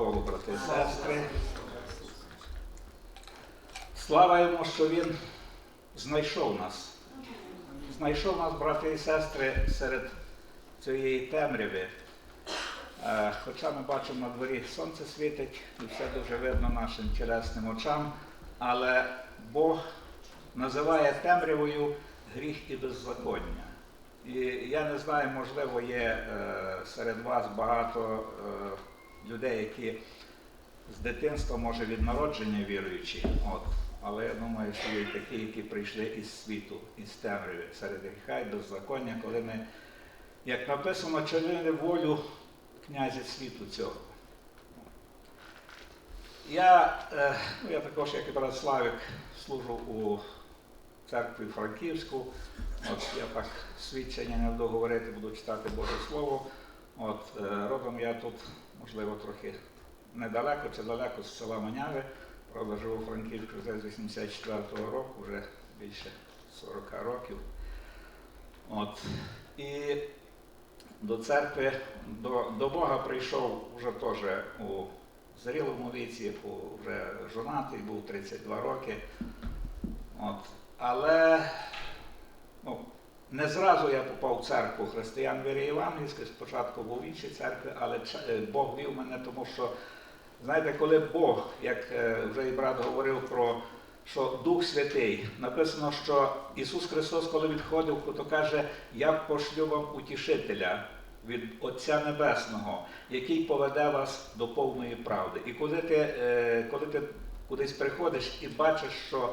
Богу, брати і сестри. Слава йому, що Він знайшов нас. Знайшов нас, брати і сестри, серед цієї темряви. Е, Хоча ми бачимо на дворі сонце світить і все дуже видно нашим тілесним очам, але Бог називає темрявою гріх і беззаконня. І я не знаю, можливо, є е, серед вас багато е, людей, які з дитинства, може, від народження віруючі. От. Але я думаю, що є такі, які прийшли із світу, із темряви, серед гріха і беззаконня, коли ми, як написано, чинили волю князя світу цього. Я, е, ну, я також, як і брат Славик, служу у церкві Франківську. От я так свідчення не буду говорити, буду читати Боже Слово. От е, родом я тут, можливо, трохи недалеко чи далеко з села Маняви. Правда, живу у Франківську вже з 84-го року, вже більше 40 років. От. І до церкви, до, до Бога прийшов вже теж у зрілому віці, вже жонатий, був 32 роки. От. Але ну, не зразу я попав в церкву християн віри Євангельської, спочатку був в іншій церкві, але е, Бог вів мене, тому що, знаєте, коли Бог, як е, вже і брат говорив про що Дух Святий, написано, що Ісус Христос, коли відходив, то каже, я пошлю вам утішителя від Отця Небесного, який поведе вас до повної правди. І коли ти, е, коли ти кудись приходиш і бачиш, що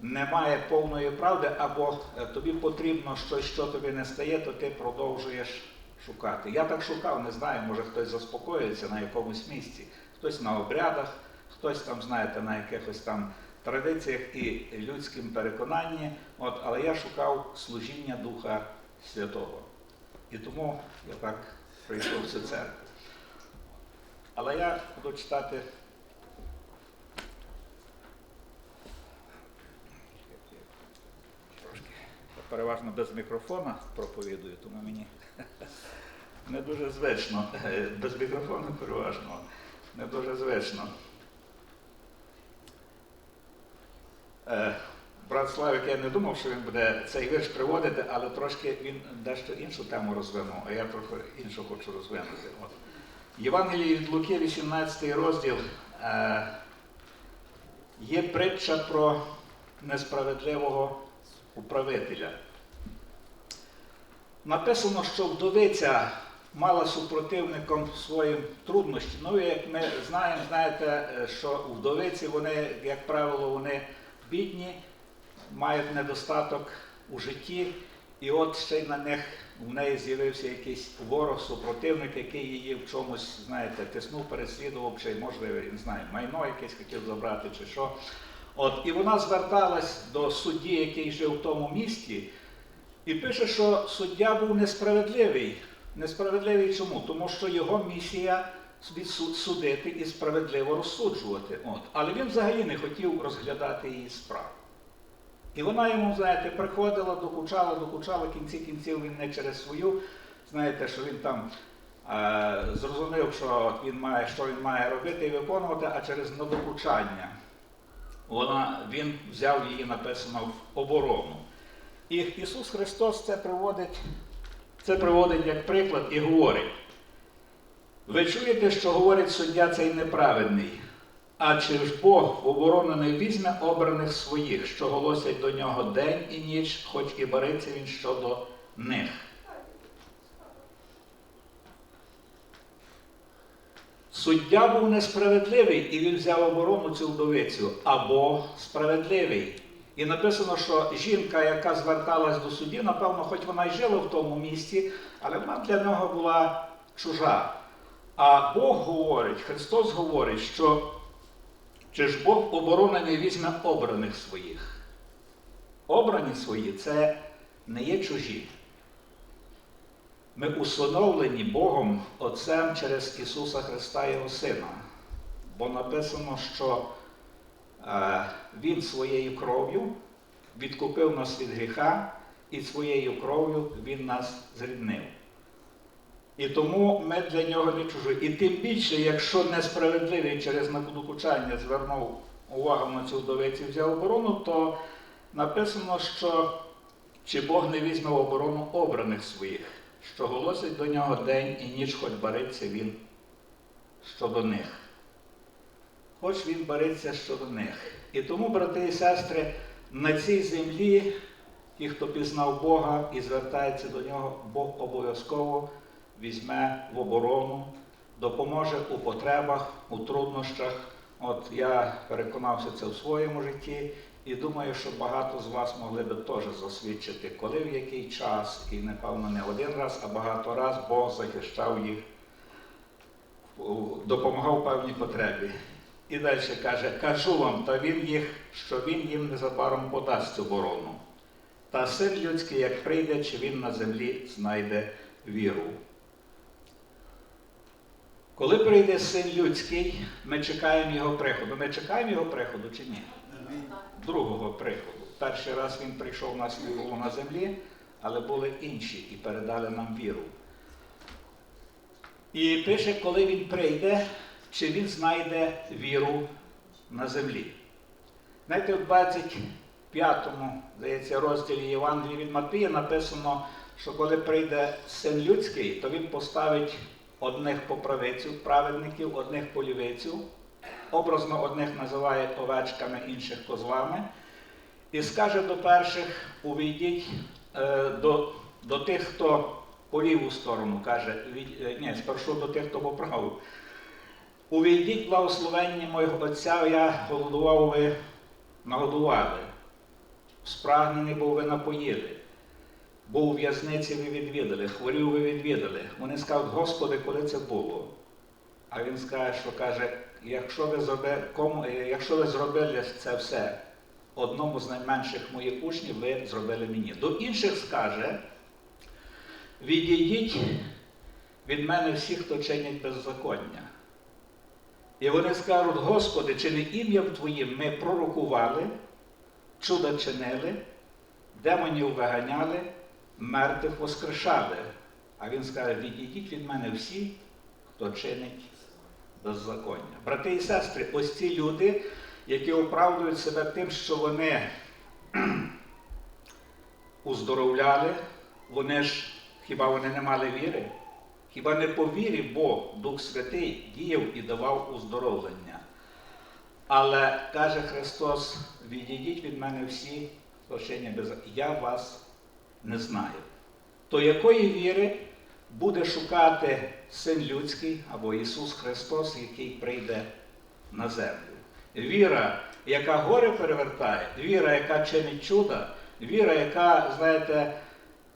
немає повної правди, або е, тобі потрібно щось, що тобі не стає, то ти продовжуєш шукати. Я так шукав, не знаю, може хтось заспокоїться на якомусь місці, хтось на обрядах, хтось там, знаєте, на якихось там традиціях і людським переконанні, от, але я шукав служіння Духа Святого. І тому я так прийшов в цю церкву. Але я буду читати. Трошки. Я переважно без мікрофона проповідую, тому мені не дуже звично. Без мікрофону переважно. Не дуже звично. Е, Брат Славик, я не думав, що він буде цей вірш приводити, але трошки він дещо іншу тему розвинув, а я трохи іншу хочу розвинути. От. Євангелії від Луки, 18 розділ, е, є притча про несправедливого управителя. Написано, що вдовиця мала супротивником своїм труднощі. Ну, як ми знаємо, знаєте, що вдовиці вони, як правило, вони бідні, мають недостаток у житті, і от ще й на них в неї з'явився якийсь ворог, супротивник, який її в чомусь, знаєте, тиснув, переслідував, чи, можливо, я не знаю, майно якесь хотів забрати, чи що. От, і вона зверталась до судді, який жив в тому місті, і пише, що суддя був несправедливий. Несправедливий чому? Тому що його місія судити і справедливо розсуджувати. От. Але він взагалі не хотів розглядати її справу. І вона йому, знаєте, приходила, докучала, докучала, в кінці кінців він не через свою, знаєте, що він там е, зрозумів, що він має, що він має робити і виконувати, а через надокучання. Вона, він взяв її, написано, в оборону. І Ісус Христос це приводить, це приводить як приклад і говорить. Ви чуєте, що говорить суддя цей неправедний, а чи ж Бог в оборону не візьме обраних своїх, що голосять до нього день і ніч, хоч і бариться він щодо них. Суддя був несправедливий і він взяв оборону цю вдовицю, а Бог справедливий. І написано, що жінка, яка зверталась до судді, напевно, хоч вона й жила в тому місті, але вона для нього була чужа. А Бог говорить, Христос говорить, що чи ж Бог оборони не візьме обраних своїх. Обрані свої це не є чужі. Ми усиновлені Богом Отцем через Ісуса Христа Його Сина. Бо написано, що е, Він своєю кров'ю відкупив нас від гріха, і своєю кров'ю Він нас зріднив. І тому ми для нього не чужі. І тим більше, якщо несправедливий через надокучання звернув увагу на цю вдовицю і взяв оборону, то написано, що чи Бог не візьме в оборону обраних своїх, що голосить до нього день і ніч, хоч бариться він щодо них. Хоч він бариться щодо них. І тому, брати і сестри, на цій землі, ті, хто пізнав Бога і звертається до нього, Бог обов'язково візьме в оборону, допоможе у потребах, у труднощах. От я переконався це в своєму житті і думаю, що багато з вас могли би теж засвідчити, коли в який час, і напевно не один раз, а багато раз Бог захищав їх, допомагав певній потребі. І далі каже, кажу вам, та він їх, що він їм незабаром подасть цю оборону. Та син людський, як прийде, чи він на землі знайде віру. Коли прийде син людський, ми чекаємо його приходу. Ми чекаємо його приходу чи ні? Другого приходу. Перший раз він прийшов нас не було на землі, але були інші і передали нам віру. І пише, коли він прийде, чи він знайде віру на землі. Знаєте, в 25-му, здається, розділі Євангелії від Матвія написано, що коли прийде син людський, то він поставить одних по праведників, одних по лівицю. Образно одних називає овечками, інших козлами. І скаже до перших: увійдіть е, до, до тих, хто по ліву сторону, каже, від, е, ні, спершу до тих, хто по праву. Увійдіть благословенні моєго Отця, я голодував, ви нагодували. Спрагнений був ви напоїли. Був у в'язниці ви відвідали, хворів ви відвідали. Вони скажуть, Господи, коли це було? А він скаже, що каже, якщо ви зробили, кому, е, якщо ви зробили це все одному з найменших моїх учнів, ви зробили мені. До інших скаже, відійдіть від мене всі, хто чинять беззаконня. І вони скажуть, Господи, чи не ім'ям Твоїм ми пророкували, чуда чинили, демонів виганяли, мертвих воскрешали. А він скаже, відійдіть від мене всі, хто чинить беззаконня. Брати і сестри, ось ці люди, які оправдують себе тим, що вони уздоровляли, вони ж хіба вони не мали віри? Хіба не по вірі Бог, Дух Святий, діяв і давав уздоровлення? Але каже Христос: відійдіть від мене всі, чинять беззаконня. Я вас не знаю. То якої віри буде шукати Син Людський або Ісус Христос, який прийде на землю? Віра, яка горе перевертає, віра, яка чинить чуда, віра, яка, знаєте,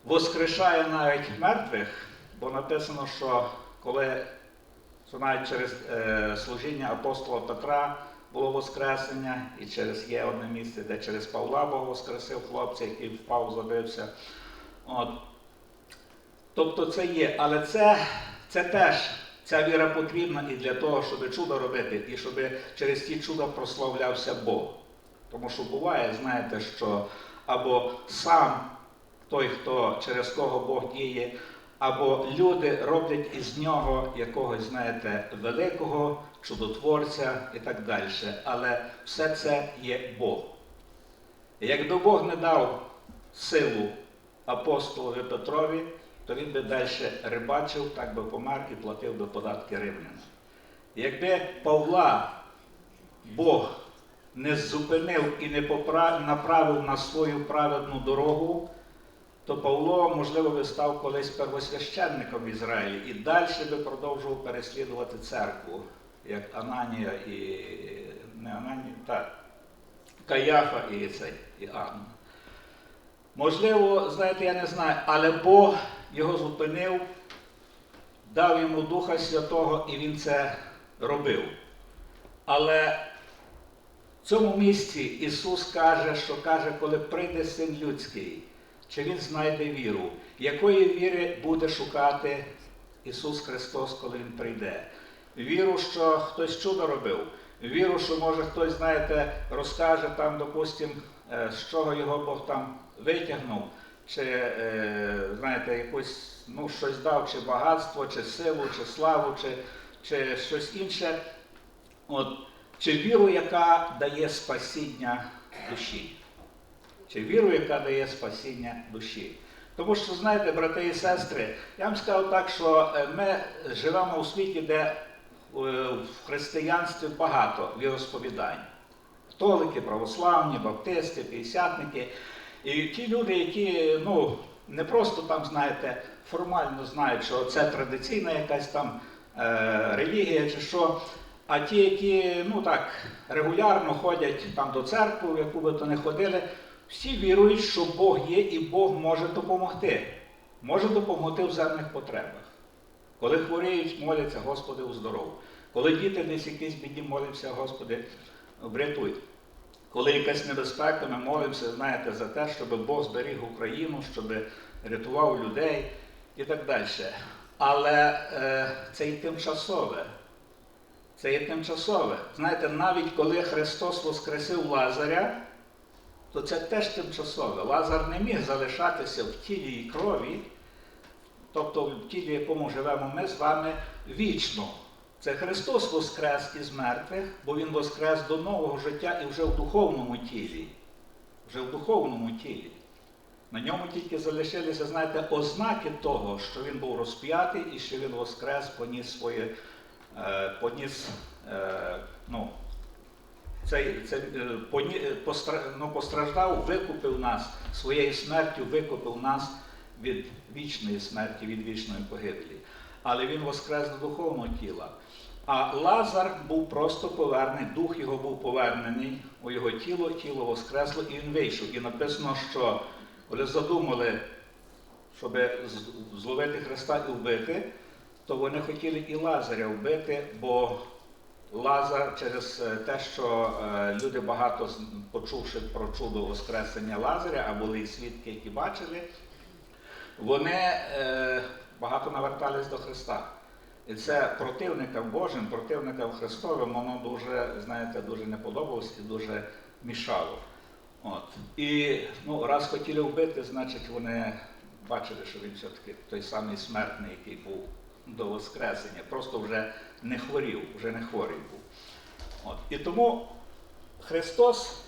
воскрешає навіть мертвих, бо написано, що коли навіть через е, служіння апостола Петра було Воскресення, і через є одне місце, де через Павла Бог воскресив хлопця, який впав, забився. От. Тобто це є, але це, це теж ця віра потрібна і для того, щоб чудо робити, і щоб через ті чуда прославлявся Бог. Тому що буває, знаєте, що або сам той, хто через кого Бог діє, або люди роблять із нього якогось, знаєте, великого чудотворця і так далі. Але все це є Бог. Якби Бог не дав силу апостолові Петрові, то він би далі рибачив, так би помер і платив би податки римлянам. Якби Павла Бог не зупинив і не поправ... направив на свою праведну дорогу, то Павло, можливо, би став колись первосвященником в Ізраїлі і далі би продовжував переслідувати церкву, як Ананія і не Ананія, так, Каяфа і цей, і Анна. Можливо, знаєте, я не знаю, але Бог його зупинив, дав йому Духа Святого, і він це робив. Але в цьому місці Ісус каже, що каже, коли прийде син людський, чи Він знайде віру, якої віри буде шукати Ісус Христос, коли Він прийде? Віру, що хтось чудо робив, віру, що може хтось, знаєте, розкаже там, допустим, з чого його Бог там витягнув, чи е, знаєте, якусь ну, щось дав, чи багатство, чи силу, чи славу, чи, чи щось інше. От, чи віру, яка дає спасіння душі. Чи віру, яка дає спасіння душі. Тому що, знаєте, брати і сестри, я вам скажу так, що е, ми живемо у світі, де е, в християнстві багато віросповідань. Католики, православні, баптисти, п'ятдесятники. І ті люди, які ну, не просто там, знаєте, формально знають, що це традиційна якась там е, релігія чи що, а ті, які ну так, регулярно ходять там до церкви, в яку би то не ходили, всі вірують, що Бог є і Бог може допомогти. Може допомогти в земних потребах. Коли хворіють, моляться, Господи, уздоров. Коли діти десь якісь біді моляться, Господи, врятуй. Коли якась небезпека, ми молимося, знаєте, за те, щоб Бог зберіг Україну, щоб рятував людей і так далі. Але е, це і тимчасове. Це є тимчасове. Знаєте, навіть коли Христос воскресив Лазаря, то це теж тимчасове. Лазар не міг залишатися в тілі і крові, тобто в тілі, якому живемо ми з вами вічно. Це Христос воскрес із мертвих, бо Він воскрес до нового життя і вже в духовному тілі. Вже в духовному тілі. На ньому тільки залишилися, знаєте, ознаки того, що він був розп'ятий і що він воскрес, поніс своє, е, поніс, е, ну, цей, цей, е, поні, ну, постраждав, викупив нас своєю смертю, викупив нас від вічної смерті, від вічної погибелі. Але він воскрес до духовного тіла. А Лазар був просто повернений, дух його був повернений у його тіло, тіло воскресло, і він вийшов. І написано, що коли задумали, щоб зловити Христа і вбити, то вони хотіли і Лазаря вбити, бо Лазар через е, те, що е, люди багато почувши про чудо Воскресення Лазаря, а були і свідки, які бачили, вони е, багато навертались до Христа. І це противникам Божим, противникам Христовим, воно дуже, знаєте, дуже не подобалось і дуже мішало. От. І ну, раз хотіли вбити, значить вони бачили, що він все-таки той самий смертний, який був до Воскресення, просто вже не хворів, вже не хворий був. От. І тому Христос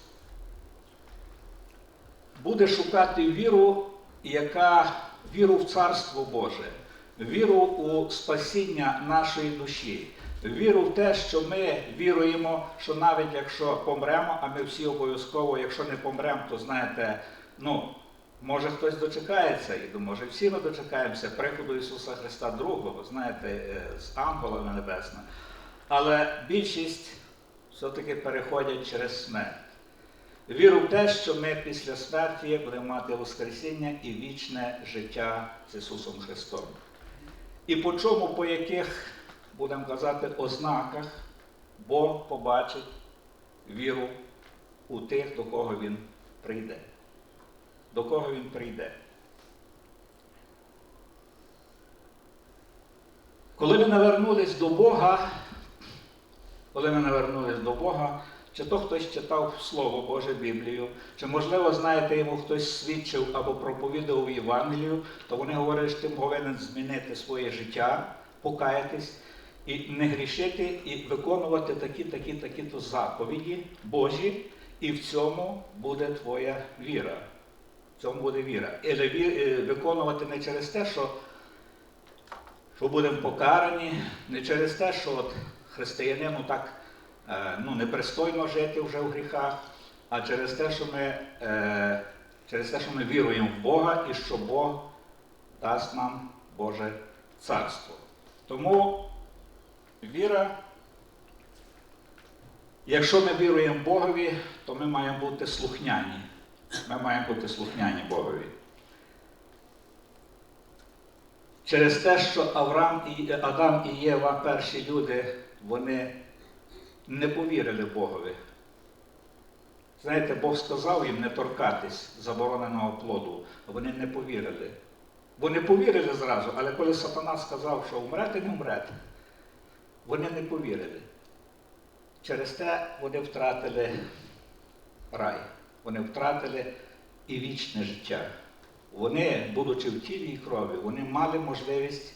буде шукати віру, яка віру в Царство Боже, віру у спасіння нашої душі, віру в те, що ми віруємо, що навіть якщо помремо, а ми всі обов'язково, якщо не помремо, то знаєте, ну, може хтось дочекається, і може всі ми дочекаємося приходу Ісуса Христа Другого, знаєте, е, з ангелами небесними. Але більшість все-таки переходять через смерть. Віру в те, що ми після смерті будемо мати Воскресіння і вічне життя з Ісусом Христом. І по чому, по яких, будемо казати, ознаках Бог побачить віру у тих, до кого Він прийде. До кого Він прийде. Коли ми навернулись до Бога, коли ми навернулись до Бога, чи то хтось читав Слово Боже Біблію, чи, можливо, знаєте, йому хтось свідчив або проповідував Євангелію, то вони говорять, що ти повинен змінити своє життя, покаятись і не грішити, і виконувати такі, такі, такі то заповіді Божі, і в цьому буде твоя віра. В цьому буде віра. І е, виконувати не через те, що що будемо покарані не через те, що от християнину так ну, непристойно жити вже в гріхах, а через те, що ми, е, через те, що ми віруємо в Бога і що Бог дасть нам Боже царство. Тому віра, якщо ми віруємо Богові, то ми маємо бути слухняні. Ми маємо бути слухняні Богові. Через те, що Авраам і Адам і Єва, перші люди, вони не повірили Богові. Знаєте, Бог сказав їм не торкатись забороненого плоду, вони не повірили. Вони повірили зразу, але коли сатана сказав, що умрете, не умрете, вони не повірили. Через те вони втратили рай, вони втратили і вічне життя. вони, будучи в тілі і крові, вони мали можливість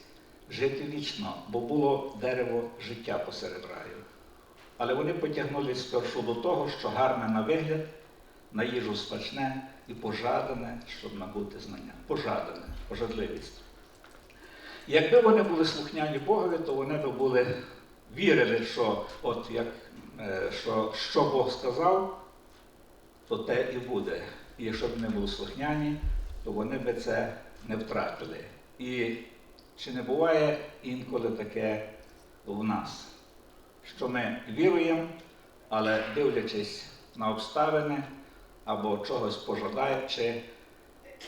жити вічно, бо було дерево життя посеред раю. Але вони потягнулись спершу до того, що гарне на вигляд, на їжу смачне і пожадане, щоб набути знання. Пожадане, пожадливість. Якби вони були слухняні Богові, то вони б були вірили, що от як, е, що, що Бог сказав, то те і буде. І якщо б вони були слухняні, то вони би це не втратили. І чи не буває інколи таке в нас, що ми віруємо, але дивлячись на обставини або чогось пожадаючи,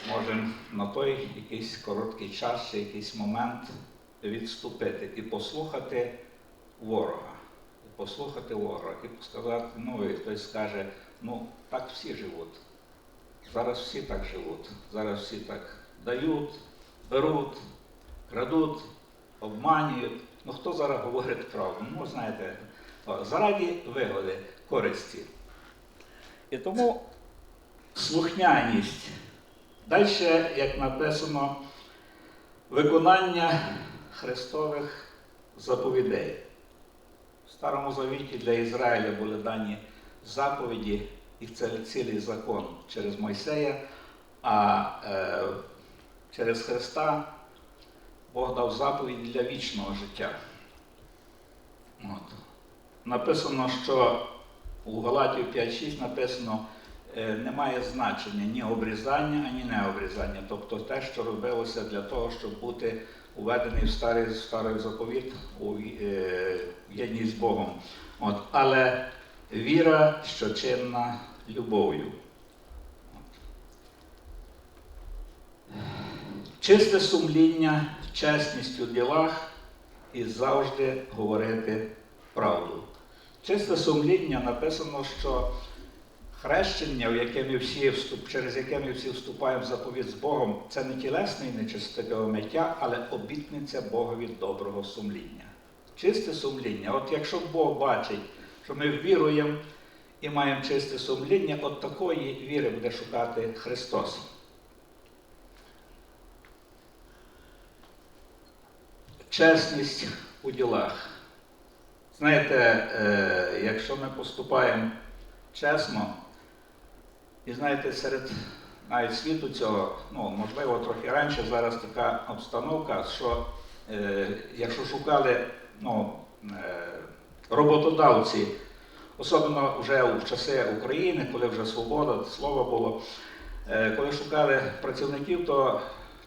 можемо на той якийсь короткий час чи якийсь момент відступити і послухати ворога. І послухати ворога, і сказати, ну і хтось скаже, ну так всі живуть. Зараз всі так живуть. Зараз всі так дають, беруть, крадуть, обманюють. Ну хто зараз говорить правду? Ну, знаєте, о, заради вигоди, користі. І тому слухняність. Далі, як написано, виконання Христових заповідей. В Старому Завіті для Ізраїля були дані заповіді і це цілий закон через Мойсея, а е, через Христа Бог дав заповідь для вічного життя. От. Написано, що у Галатів 5.6 написано, е, немає значення ні обрізання, ані не обрізання. Тобто те, що робилося для того, щоб бути уведений в старий, старий заповіт у е, єдність з Богом. От. Але віра, що чинна любов'ю. Чисте сумління, чесність у ділах і завжди говорити правду. Чисте сумління написано, що хрещення, в яке ми всі вступ, через яке ми всі вступаємо в заповідь з Богом, це не тілесне і нечистиве миття, але обітниця Богові доброго сумління. Чисте сумління. От якщо Бог бачить, що ми віруємо і маємо чисте сумління, от такої віри буде шукати Христос. Чесність у ділах. Знаєте, е, якщо ми поступаємо чесно, і знаєте, серед навіть світу цього, ну, можливо, трохи раніше зараз така обстановка, що е, якщо шукали ну, е, роботодавці, особливо вже в часи України, коли вже свобода, слово було, коли шукали працівників, то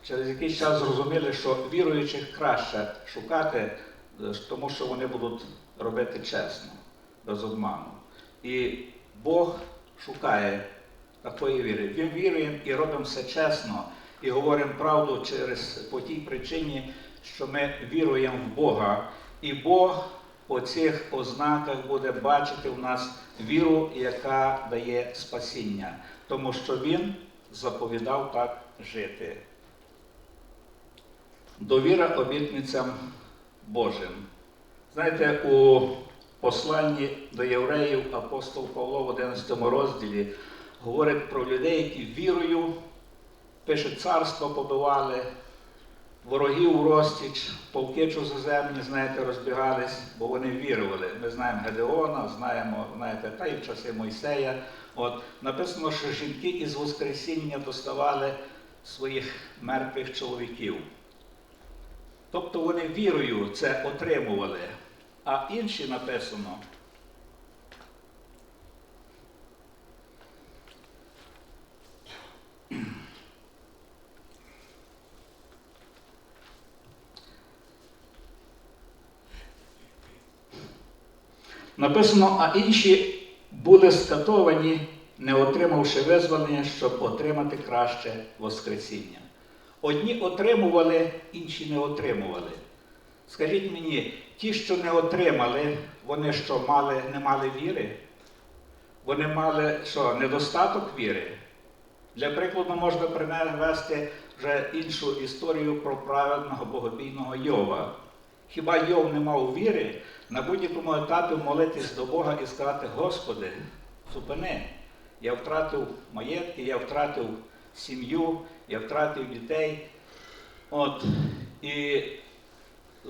через якийсь час зрозуміли, що віруючих краще шукати, е, тому що вони будуть робити чесно, без обману. І Бог шукає такої віри. Він віруємо і робимо все чесно, і говоримо правду через по тій причині, що ми віруємо в Бога. І Бог по цих ознаках буде бачити в нас віру, яка дає спасіння, тому що Він заповідав так жити. Довіра обітницям Божим. Знаєте, у посланні до євреїв апостол Павло в 11 розділі говорить про людей, які вірою, пише, царство побивали, ворогів в розтіч, полки чужоземні, знаєте, розбігались, бо вони вірували. Ми знаємо Гедеона, знаємо, знаєте, та й в часи Мойсея. От, написано, що жінки із Воскресіння доставали своїх мертвих чоловіків. Тобто вони вірою це отримували. А інші написано. Написано, а інші були скатовані, не отримавши визволення, щоб отримати краще Воскресіння. Одні отримували, інші не отримували. Скажіть мені, ті, що не отримали, вони що мали, не мали віри? Вони мали що, недостаток віри? Для прикладу можна привести вже іншу історію про праведного богобійного Йова. Хіба Йов не мав віри на будь-якому етапі молитись до Бога і сказати, Господи, зупини, я втратив маєтки, я втратив сім'ю, я втратив дітей. От, і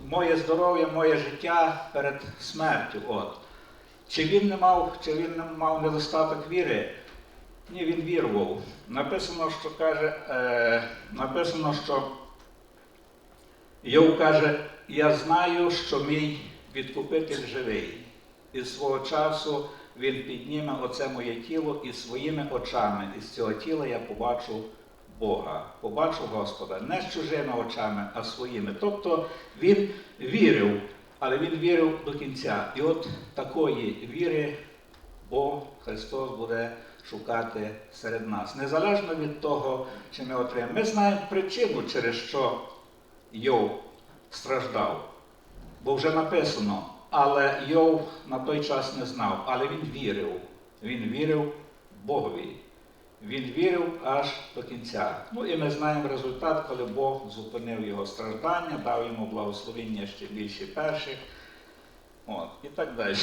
моє здоров'я, моє життя перед смертю. От. Чи він не мав, чи він не мав недостаток віри? Ні, він вірував. Написано, що каже, е, написано, що Йов каже, я знаю, що мій відкупитель живий. І свого часу він підніме оце моє тіло і своїми очами із цього тіла я побачу Бога, побачу Господа, не з чужими очами, а своїми. Тобто він вірив, але він вірив до кінця. І от такої віри Бог Христос буде шукати серед нас. Незалежно від того, чи ми отримаємо. Ми знаємо причину, через що Йов страждав. Бо вже написано, але Йов на той час не знав, але він вірив. Він вірив Богові. Він вірив аж до кінця. Ну і ми знаємо результат, коли Бог зупинив його страждання, дав йому благословіння ще більше перших. От, і так далі.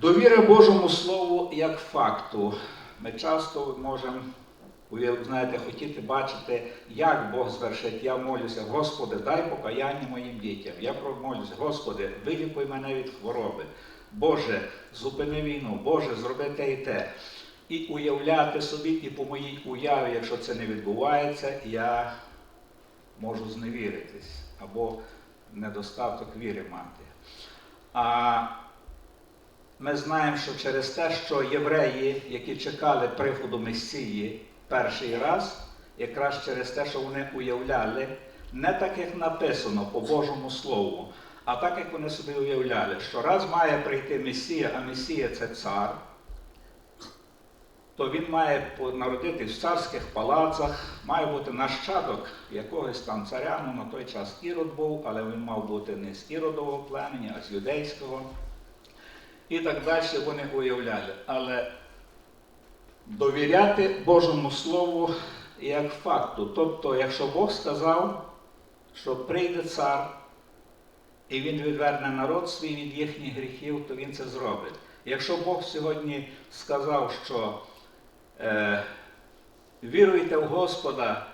Довіра Божому Слову як факту. Ми часто можемо знаєте, хотіти бачити, як Бог звершить. Я молюся, Господи, дай покаяння моїм дітям. Я промолюся, Господи, вилікуй мене від хвороби. Боже, зупини війну, Боже, зроби те і те. І уявляти собі, і по моїй уяві, якщо це не відбувається, я можу зневіритись або недостаток віри мати. А ми знаємо, що через те, що євреї, які чекали приходу Месії перший раз, якраз через те, що вони уявляли, не так, як написано по Божому Слову, а так, як вони собі уявляли, що раз має прийти Месія, а Месія це цар, то він має народитись в царських палацах, має бути нащадок якогось там царя, ну на той час Ірод був, але він мав бути не з Іродового племені, а з юдейського. І так далі вони уявляли. Але довіряти Божому Слову як факту. Тобто, якщо Бог сказав, що прийде цар, і він відверне народ свій від їхніх гріхів, то він це зробить. Якщо Бог сьогодні сказав, що віруйте в Господа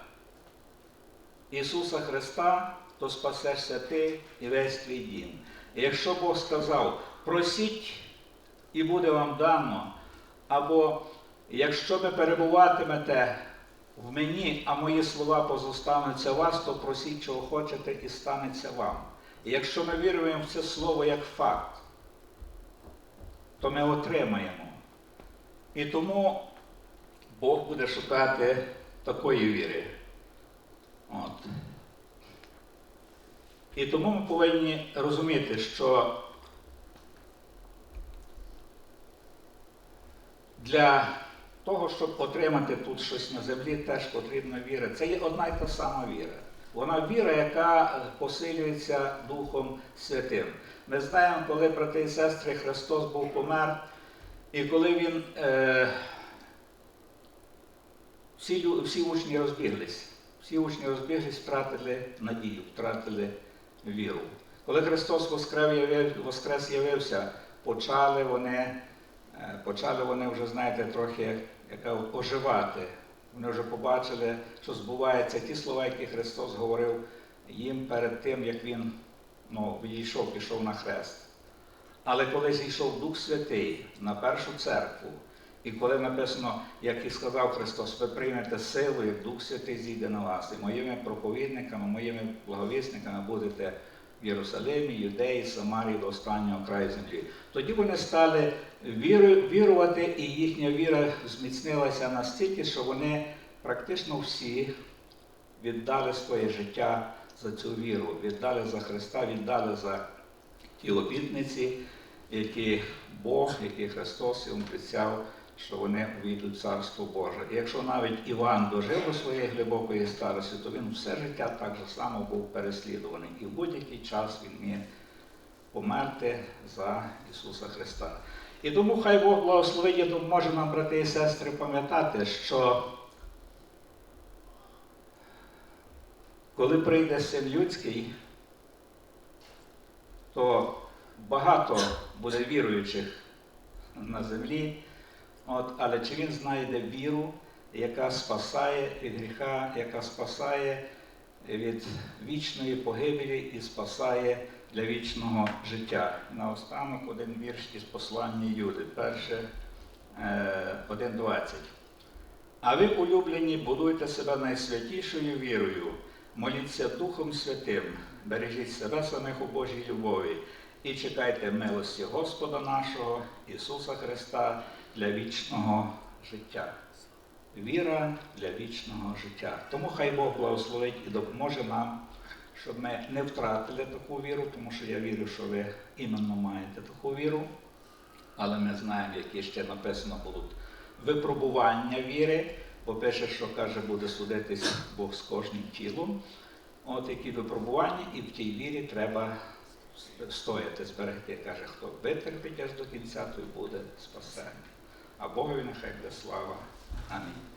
Ісуса Христа, то спасешся ти і весь твій дім. І якщо Бог сказав, просіть і буде вам дано, або якщо ви перебуватимете в мені, а мої слова позостануться вас, то просіть, чого хочете, і станеться вам. І якщо ми віруємо в це слово як факт, то ми отримаємо. І тому Бог буде шукати такої віри. От. І тому ми повинні розуміти, що для того, щоб отримати тут щось на землі, теж потрібна віра. Це є одна й та сама віра. Вона віра, яка посилюється Духом Святим. Ми знаємо, коли брати і сестри Христос був помер, і коли Він е, всі, всі учні розбіглись. Всі учні розбіглись, втратили надію, втратили віру. Коли Христос воскрес, явив, воскрес явився, почали вони, е, почали вони вже, знаєте, трохи яка, оживати. Вони вже побачили, що збуваються ті слова, які Христос говорив їм перед тим, як Він ну, відійшов, пішов на хрест. Але коли зійшов Дух Святий на першу церкву, і коли написано, як і сказав Христос, ви приймете силу, як Дух Святий зійде на вас, і моїми проповідниками, моїми благовісниками будете в Єрусалимі, Юдеї, Самарії до останнього краю землі. Тоді вони стали віру- вірувати, і їхня віра зміцнилася настільки, що вони практично всі віддали своє життя за цю віру, віддали за Христа, віддали за ті обітниці, які Бог, які Христос їм обіцяв, що вони увійдуть в Царство Боже. І якщо навіть Іван дожив до своєї глибокої старості, то він все життя так же само був переслідуваний. І в будь-який час він міг померти за Ісуса Христа. І тому хай Бог благословить, і допоможе нам, брати і сестри, пам'ятати, що коли прийде син людський, то багато буде віруючих на землі, От, але чи він знайде віру, яка спасає від гріха, яка спасає від вічної погибелі і спасає для вічного життя. Наостанок один вірш із послання Юди, перше е, 1.20. А ви, улюблені, будуйте себе найсвятішою вірою, моліться Духом Святим, бережіть себе самих у Божій любові і чекайте милості Господа нашого Ісуса Христа для вічного життя. Віра для вічного життя. Тому хай Бог благословить і допоможе нам, щоб ми не втратили таку віру, тому що я вірю, що ви іменно маєте таку віру. Але ми знаємо, які ще написано будуть випробування віри. По-перше, що каже, буде судитись Бог з кожним тілом. От які випробування, і в тій вірі треба стояти, зберегти. Каже, хто витерпить аж до кінця, той буде спасений. А Богові нехай буде слава. Амінь.